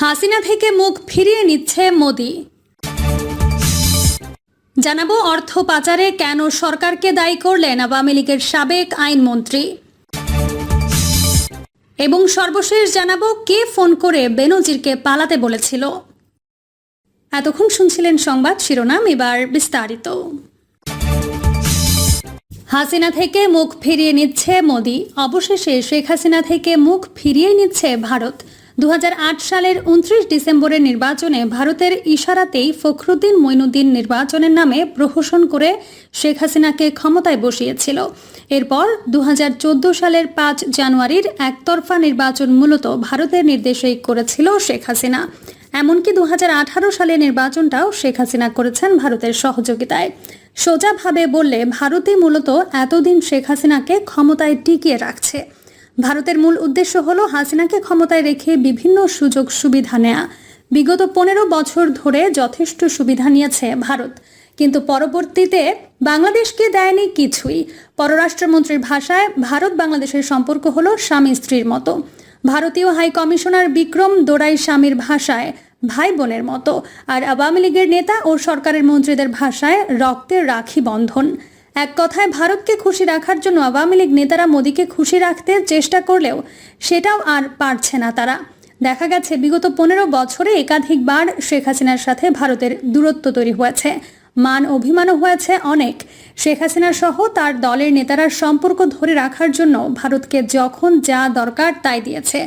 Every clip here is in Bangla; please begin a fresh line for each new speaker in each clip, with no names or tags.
হাসিনা থেকে মুখ ফিরিয়ে নিচ্ছে মোদি। জানাব অর্থ পাচারে কেন সরকারকে দায়ী করলেন আওয়ামী লীগের সাবেক আইনমন্ত্রী। এবং সর্বশেষ জানাব কে ফোন করে বেনজিরকে পালাতে বলেছিল। এতক্ষণ শুনছিলেন সংবাদ শিরোনাম, এবার বিস্তারিত। হাসিনা থেকে মুখ ফিরিয়ে নিচ্ছে মোদি। অবশেষে শেখ হাসিনা থেকে মুখ ফিরিয়ে নিচ্ছে ভারত। দু হাজার আট সালের উনত্রিশ ডিসেম্বরের নির্বাচনে ভারতের ইশারাতেই ফখরুদ্দিন মইনুদ্দিন নির্বাচনের নামে প্রহসন করে শেখ হাসিনাকে ক্ষমতায় বসিয়েছিল। এরপর দু হাজার চোদ্দ সালের পাঁচ জানুয়ারির একতরফা নির্বাচন মূলত ভারতের নির্দেশেই করেছিল শেখ হাসিনা। এমনকি দু সালের নির্বাচনটাও শেখ হাসিনা করেছেন ভারতের সহযোগিতায়। সোজাভাবে বললে ভারতই মূলত এতদিন শেখ হাসিনাকে ক্ষমতায় টিকিয়ে রাখছে। ভারতের মূল উদ্দেশ্য হল হাসিনাকে ক্ষমতায় রেখে বিভিন্ন সুযোগ সুবিধা নেয়া। বিগত পনেরো বছর ধরে যথেষ্ট সুবিধা নিয়েছে ভারত। কিন্তু পরবর্তীতে বাংলাদেশকে দেয়নি কিছুই। পররাষ্ট্রমন্ত্রীর ভাষায় ভারত বাংলাদেশের সম্পর্ক হলো স্বামী স্ত্রীর মতো। ভারতীয় হাই কমিশনার বিক্রম দোরাই স্বামীর ভাষায় ভাই বোনের মতো। আর আওয়ামী লীগের নেতা ও সরকারের মন্ত্রীদের ভাষায় রক্তের রাখি বন্ধন। এক কথায় ভারতকে খুশি রাখার জন্য আওয়ামী লীগ নেতারা মোদীকে খুশি রাখতে চেষ্টা করলেও সেটাও আর পারছে না তারা। দেখা গেছে, বিগত পনেরো বছরে একাধিকবার শেখ হাসিনার সাথে ভারতের দূরত্ব তৈরি হয়েছে। মান অভিমানও হয়েছে অনেক। শেখ হাসিনা সহ তার দলের নেতারা সম্পর্ক ধরে রাখার জন্য ভারতকে যখন যা দরকার তাই দিয়েছে।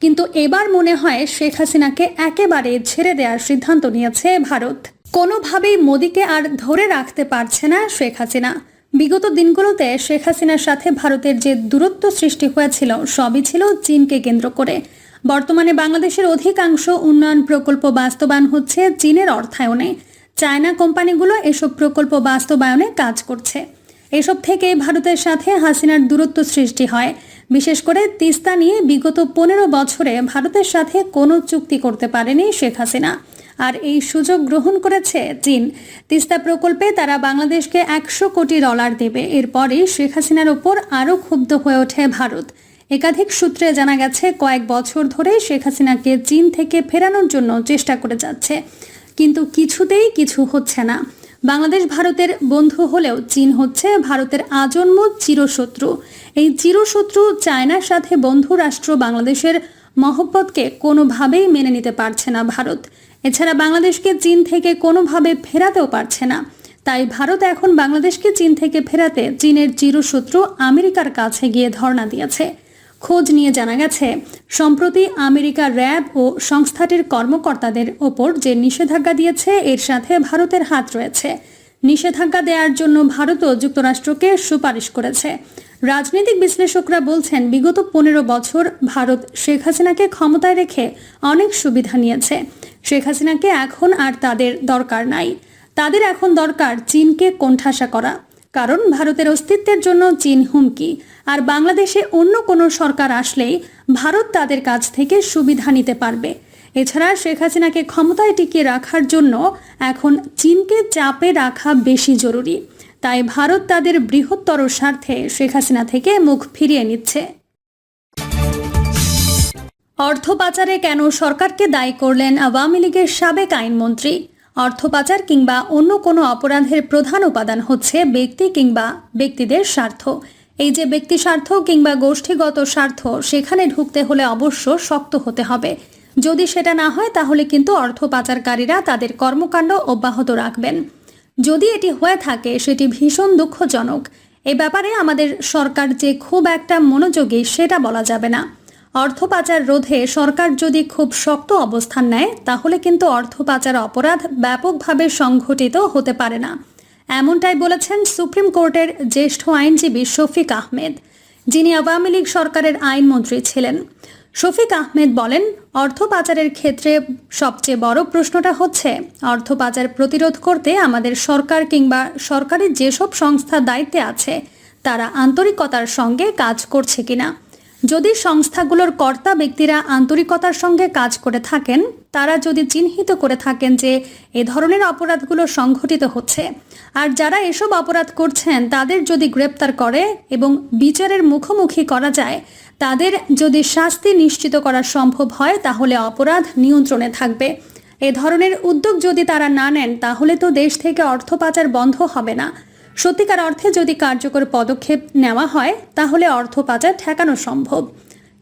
কিন্তু এবার মনে হয় শেখ হাসিনাকে একেবারে ছেড়ে দেওয়ার সিদ্ধান্ত নিয়েছে ভারত। কোনোভাবেই মোদীকে আর ধরে রাখতে পারছে না শেখ হাসিনা। বিগত দিনগুলোতে শেখ হাসিনার সাথে ভারতের যে দূরত্ব সৃষ্টি হয়েছিল, সবই ছিল চীনকে কেন্দ্র করে। বর্তমানে বাংলাদেশের অধিকাংশ উন্নয়ন প্রকল্প বাস্তবায়ন হচ্ছে চীনের অর্থায়নে। চায়না কোম্পানিগুলো এসব প্রকল্প বাস্তবায়নে কাজ করছে। এসব থেকে ভারতের সাথে হাসিনার দূরত্ব সৃষ্টি হয়। বিশেষ করে তিস্তা নিয়ে বিগত পনেরো বছরে ভারতের সাথে কোনো চুক্তি করতে পারেনি শেখ হাসিনা। আর এই সুযোগ গ্রহণ করেছে চীন। তিস্তা প্রকল্পে তারা বাংলাদেশকে একশো কোটি ডলার দেবে। এরপরই শেখ হাসিনার ওপর আরও ক্ষুব্ধ হয়ে ওঠে ভারত। একাধিক সূত্রে জানা গেছে, কয়েক বছর ধরে শেখ হাসিনাকে চীন থেকে ফেরানোর জন্য চেষ্টা করে যাচ্ছে। কিন্তু কিছুতেই কিছু হচ্ছে না। বাংলাদেশ ভারতের বন্ধু হলেও চীন হচ্ছে ভারতের আজন্ম চিরশত্রু। এই চিরশত্রু চায়নার সাথে বন্ধু রাষ্ট্র বাংলাদেশের মহব্বতকে কোনোভাবেই মেনে নিতে পারছে না ভারত। এছাড়া বাংলাদেশকে চীন থেকে কোনোভাবে ফেরাতেও পারছে না। তাই ভারত এখন বাংলাদেশকে চীন থেকে ফেরাতে চীনের চিরশত্রু আমেরিকার কাছে গিয়ে ধর্ণা দিয়েছে। খোঁজ নিয়ে জানা গেছে, সম্প্রতি আমেরিকা র্যাব ও সংস্থাটির কর্মকর্তাদের ওপর যে নিষেধাজ্ঞা দিয়েছে, এর সাথে ভারতের হাত রয়েছে। নিষেধাজ্ঞা দেওয়ার জন্য ভারতও যুক্তরাষ্ট্রকে সুপারিশ করেছে। রাজনৈতিক বিশ্লেষকরা বলছেন, বিগত পনেরো বছর ভারত শেখ হাসিনাকে ক্ষমতায় রেখে অনেক সুবিধা নিয়েছে। শেখ হাসিনাকে এখন আর তাদের দরকার নাই। তাদের এখন দরকার চীনকে কোণঠাসা করা। কারণ ভারতের অস্তিত্বের জন্য চীন হুমকি। আর বাংলাদেশে অন্য কোনো সরকার আসলেই ভারত তাদের কাছ থেকে সুবিধা নিতে পারবে। এছাড়া শেখ হাসিনাকে ক্ষমতায় টিকিয়ে রাখার জন্য এখন চীনকে চাপে রাখা বেশি জরুরি। তাই ভারত তাদের বৃহত্তর স্বার্থে শেখ হাসিনা থেকে মুখ ফিরিয়ে নিচ্ছে। অর্থ পাচারে কেন সরকারকে দায়ী করলেন আওয়ামী লীগের সাবেক আইনমন্ত্রী? অর্থ পাচার কিংবা অন্য কোনো অপরাধের প্রধান উপাদান হচ্ছে ব্যক্তি কিংবা ব্যক্তিদের স্বার্থ। এই যে ব্যক্তি স্বার্থ কিংবা গোষ্ঠীগত স্বার্থ, সেখানে ঢুকতে হলে অবশ্য শক্ত হতে হবে। যদি সেটা না হয়, তাহলে কিন্তু অর্থ পাচারকারীরা তাদের কর্মকাণ্ড অব্যাহত রাখবেন। যদি এটি হয়ে থাকে, সেটি ভীষণ দুঃখজনক। এ ব্যাপারে আমাদের সরকার যে খুব একটা মনোযোগী, সেটা বলা যাবে না। অর্থ পাচার রোধে সরকার যদি খুব শক্ত অবস্থান নেয়, তাহলে কিন্তু অর্থ পাচার অপরাধ ব্যাপকভাবে সংঘটিত হতে পারে না। এমনটাই বলেছেন সুপ্রিম কোর্টের জ্যেষ্ঠ আইনজীবী শফিক আহমেদ, যিনি আওয়ামী লীগ সরকারের আইনমন্ত্রী ছিলেন। শফিক আহমেদ বলেন অর্থ পাচারের ক্ষেত্রে সবচেয়ে বড় প্রশ্নটা হচ্ছে অর্থ পাচার প্রতিরোধ করতে আমাদের সরকার কিংবা সরকারের যেসব সংস্থা দায়িত্বে আছে, তারা আন্তরিকতার সঙ্গে কাজ করছে কিনা। যদি সংস্থাগুলোর কর্তা ব্যক্তিরা আন্তরিকতার সঙ্গে কাজ করে থাকেন, তারা যদি চিহ্নিত করে থাকেন যে এ ধরনের অপরাধগুলো সংঘটিত হচ্ছে, আর যারা এসব অপরাধ করছেন তাদের যদি গ্রেপ্তার করে এবং বিচারের মুখোমুখি করা যায়, তাদের যদি শাস্তি নিশ্চিত করা সম্ভব হয়, তাহলে অপরাধ নিয়ন্ত্রণে থাকবে। এ ধরনের উদ্যোগ যদি তারা না নেন, তাহলে তো দেশ থেকে অর্থ পাচার বন্ধ হবে না। সত্যিকার অর্থে যদি কার্যকর পদক্ষেপ নেওয়া হয়, তাহলে অর্থ পাচার ঠেকানো সম্ভব।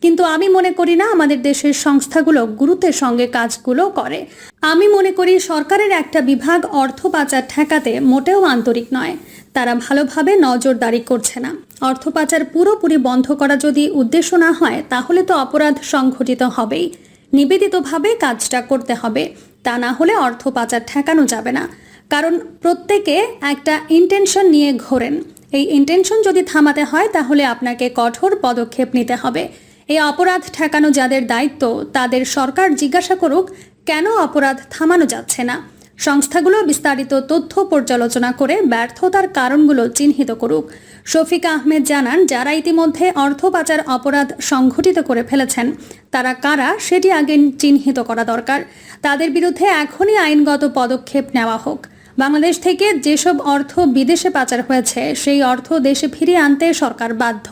কিন্তু আমি মনে করি না আমাদের দেশের সংস্থাগুলো গুরুত্বের সঙ্গে কাজগুলো করে। আমি মনে করি সরকারের একটা বিভাগ অর্থ পাচার ঠেকাতে মোটেও আন্তরিক নয়। তারা ভালোভাবে নজরদারি করছে না। অর্থ পাচার পুরোপুরি বন্ধ করা যদি উদ্দেশ্য না হয়, তাহলে তো অপরাধ সংঘটিত হবেই। নিবেদিতভাবে কাজটা করতে হবে। তা না হলে অর্থ পাচার ঠেকানো যাবে না। কারণ প্রত্যেকে একটা ইন্টেনশন নিয়ে ঘোরেন। এই ইন্টেনশন যদি থামাতে হয়, তাহলে আপনাকে কঠোর পদক্ষেপ নিতে হবে। এই অপরাধ ঠেকানো যাদের দায়িত্ব, তাদের সরকার জিজ্ঞাসা করুক, কেন অপরাধ থামানো যাচ্ছে না? সংস্থাগুলো বিস্তারিত তথ্য পর্যালোচনা করে ব্যর্থতার কারণগুলো চিহ্নিত করুক। শফিক আহমেদ জানান, যারা ইতিমধ্যে অর্থ পাচার অপরাধ সংঘটিত করে ফেলেছেন, তারা কারা সেটি আগে চিহ্নিত করা দরকার? তাদের বিরুদ্ধে এখনই আইনগত পদক্ষেপ নেওয়া হোক। বাংলাদেশ থেকে যেসব অর্থ বিদেশে পাচার হয়েছে, সেই অর্থ দেশে ফিরিয়ে আনতে সরকার বাধ্য।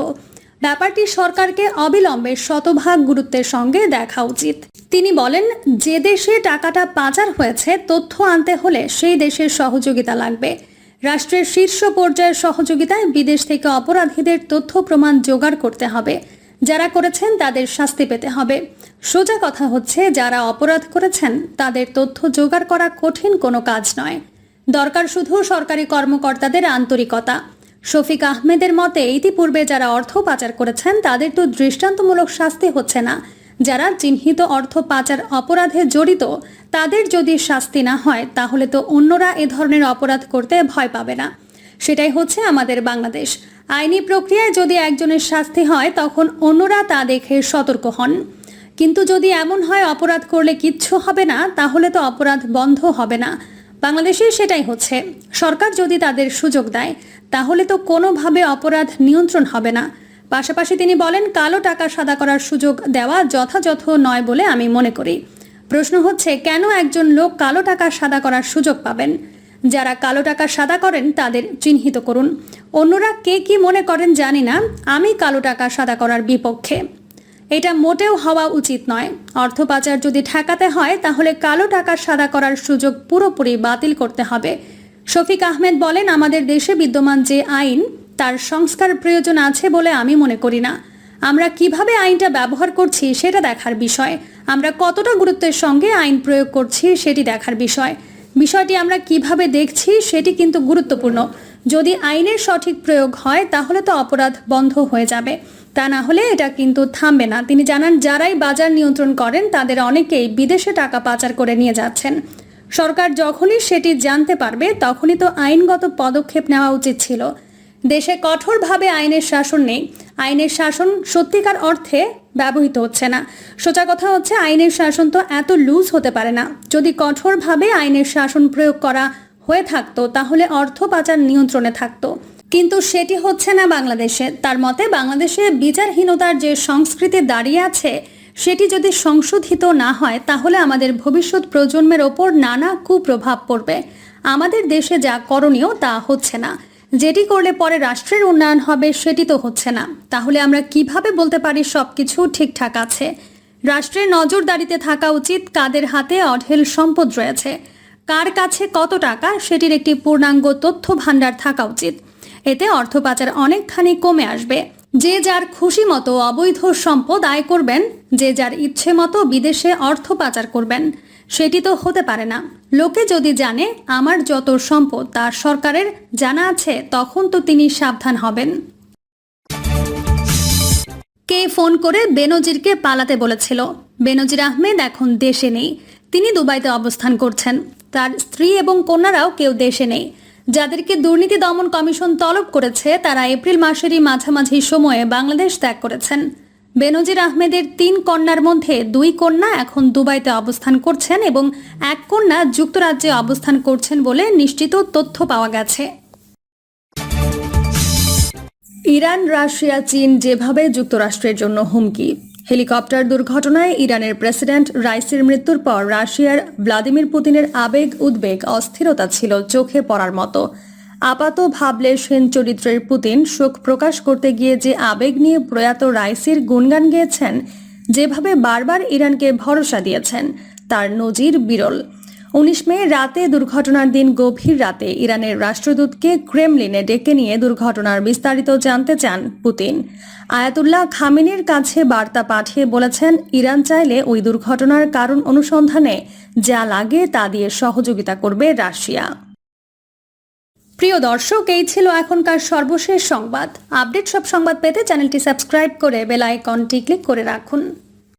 ব্যাপারটি সরকারকে অবিলম্বে শতভাগ গুরুত্বের সঙ্গে দেখা উচিত। তিনি বলেন, যে দেশে টাকাটা পাচার হয়েছে, তথ্য আনতে হলে সেই দেশের সহযোগিতা লাগবে। রাষ্ট্রের শীর্ষ পর্যায়ের সহযোগিতায় বিদেশ থেকে অপরাধীদের তথ্য প্রমাণ জোগাড় করতে হবে। যারা করেছেন, তাদের শাস্তি পেতে হবে। সোজা কথা হচ্ছে, যারা অপরাধ করেছেন, তাদের তথ্য জোগাড় করা কঠিন কোনো কাজ নয়। দরকার শুধু সরকারি কর্মকর্তাদের আন্তরিকতা। শফিক আহমেদের মতে, ইতিপূর্বে যারা অর্থ পাচার করেছেন, তাদের তো দৃষ্টান্তমূলক শাস্তি হচ্ছে না। যারা চিহ্নিত অর্থ পাচার অপরাধে জড়িত, তাদের যদি শাস্তি না হয়, তাহলে তো অন্যরা এ ধরনের অপরাধ করতে ভয় পাবে না। সেটাই হচ্ছে আমাদের বাংলাদেশ। আইনি প্রক্রিয়ায় যদি একজনের শাস্তি হয়, তখন অন্যরা তা দেখে সতর্ক হন। কিন্তু যদি এমন হয়, অপরাধ করলে কিচ্ছু হবে না, তাহলে তো অপরাধ বন্ধ হবে না। বাংলাদেশে সেটাই হচ্ছে। সরকার যদি তাদের সুযোগ দেয়, তাহলে তো কোনোভাবে অপরাধ নিয়ন্ত্রণ হবে না। পাশাপাশি তিনি বলেন, কালো টাকা সাদা করার সুযোগ দেওয়া যথাযথ নয় বলে আমি মনে করি। প্রশ্ন হচ্ছে, কেন একজন লোক কালো টাকা সাদা করার সুযোগ পাবেন? যারা কালো টাকা সাদা করেন, তাদের চিহ্নিত করুন। অন্যরা কে কি মনে করেন জানি না। আমি কালো টাকা সাদা করার বিপক্ষে। এটা মোটেও হওয়া উচিত নয়। অর্থ পাচার যদি ঠেকাতে হয়, তাহলে কালো টাকা সাদা করার সুযোগ পুরোপুরি বাতিল করতে হবে। শফিক আহমেদ বলেন, আমাদের দেশে বিদ্যমান যে আইন, তার সংস্কার প্রয়োজন আছে বলে আমি মনে করি না। আমরা কীভাবে আইনটা ব্যবহার করছি সেটা দেখার বিষয়। আমরা কতটা গুরুত্বের সঙ্গে আইন প্রয়োগ করছি সেটি দেখার বিষয়। বিষয়টি আমরা কীভাবে দেখছি সেটি কিন্তু গুরুত্বপূর্ণ। যদি আইনের সঠিক প্রয়োগ হয়, তাহলে তো অপরাধ বন্ধ হয়ে যাবে। তা না হলে এটা কিন্তু থামবে না। তিনি জানান, যারাই বাজার নিয়ন্ত্রণ করেন, তাদের অনেকেই বিদেশে টাকা পাচার করে নিয়ে যাচ্ছেন। সরকার যখনই সেটি জানতে পারবে, তখনই তো আইনগত পদক্ষেপ নেওয়া উচিত ছিল। দেশে কঠোরভাবে আইনের শাসন নেই। আইনের শাসন সত্যিকার অর্থে ব্যবহৃত হচ্ছে না। সোজা কথা হচ্ছে, আইনের শাসন তো এত লুজ হতে পারে না। যদি কঠোরভাবে আইনের শাসন প্রয়োগ করা হয়ে থাকতো, তাহলে অর্থ পাচার নিয়ন্ত্রণে থাকতো। কিন্তু সেটি হচ্ছে না বাংলাদেশে। তার মতে, বাংলাদেশে বিচারহীনতার যে সংস্কৃতি দাঁড়িয়ে আছে, সেটি যদি সংশোধিত না হয়, তাহলে আমাদের ভবিষ্যৎ প্রজন্মের ওপর নানা কুপ্রভাব পড়বে। আমাদের দেশে যা করণীয়, তা হচ্ছে না। যেটি করলে পরে রাষ্ট্রের উন্নয়ন হবে, সেটি তো হচ্ছে না। তাহলে আমরা কীভাবে বলতে পারি সব কিছু ঠিকঠাক আছে? রাষ্ট্রের নজরদারিতে থাকা উচিত কাদের হাতে অঢেল সম্পদ রয়েছে? কার কাছে কত টাকা, সেটির একটি পূর্ণাঙ্গ তথ্য ভাণ্ডার থাকা উচিত? এতে অর্থ পাচার অনেকখানি কমে আসবে। যে যার খুশি মতো অবৈধ সম্পদ আয় করবেন, যে যার ইচ্ছে মতো বিদেশে অর্থ পাচার করবেন, সেটি তো হতে পারে না। লোকে যদি জানে, আমার যত সম্পদ তা সরকারের জানা আছে, তখন তো তিনি সাবধান হবেন। কে ফোন করে বেনজিরকে পালাতে বলেছিল? বেনজির আহমেদ এখন দেশে নেই। তিনি দুবাইতে অবস্থান করছেন। তার স্ত্রী এবং কন্যারাও কেউ দেশে নেই। যাদেরকে দুর্নীতি দমন কমিশন তলব করেছে, তারা এপ্রিল মাসেরই মাঝামাঝি সময়ে বাংলাদেশ ত্যাগ করেছেন। বেনজির আহমেদের তিন কন্যার মধ্যে দুই কন্যা এখন দুবাইতে অবস্থান করছেন এবং এক কন্যা যুক্তরাজ্যে অবস্থান করছেন বলে নিশ্চিত তথ্য পাওয়া গেছে। ইরান, রাশিয়া, চীন যেভাবে যুক্তরাষ্ট্রের জন্য হুমকি হেলিকপ্টার দুর্ঘটনায় ইরানের প্রেসিডেন্ট রাইসির মৃত্যুর পর রাশিয়ার ভ্লাদিমির পুতিনের আবেগ, উদ্বেগ, অস্থিরতা ছিল চোখে পড়ার মতো। আপাত ভাবলে সেন চরিত্রের পুতিন শোক প্রকাশ করতে গিয়ে যে আবেগ নিয়ে প্রয়াত রাইসির গুণগান গেয়েছেন, যেভাবে বারবার ইরানকে ভরসা দিয়েছেন, তার নজির বিরল। উনিশ মে রাতে দুর্ঘটনার দিন গভীর রাতে ইরানের রাষ্ট্রদূতকে ক্রেমলিনে ডেকে নিয়ে দুর্ঘটনার বিস্তারিত জানতে চান পুতিন। আয়াতুল্লাহ খামিনির কাছে বার্তা পাঠিয়ে বলেছেন, ইরান চাইলে ওই দুর্ঘটনার কারণ অনুসন্ধানে যা লাগে তা দিয়ে সহযোগিতা করবে রাশিয়া। প্রিয় দর্শক, এই ছিল এখনকার সর্বশেষ সংবাদ। আপডেট সব সংবাদ পেতে চ্যানেলটি সাবস্ক্রাইব করে বেল আইকনটি ক্লিক করে রাখুন।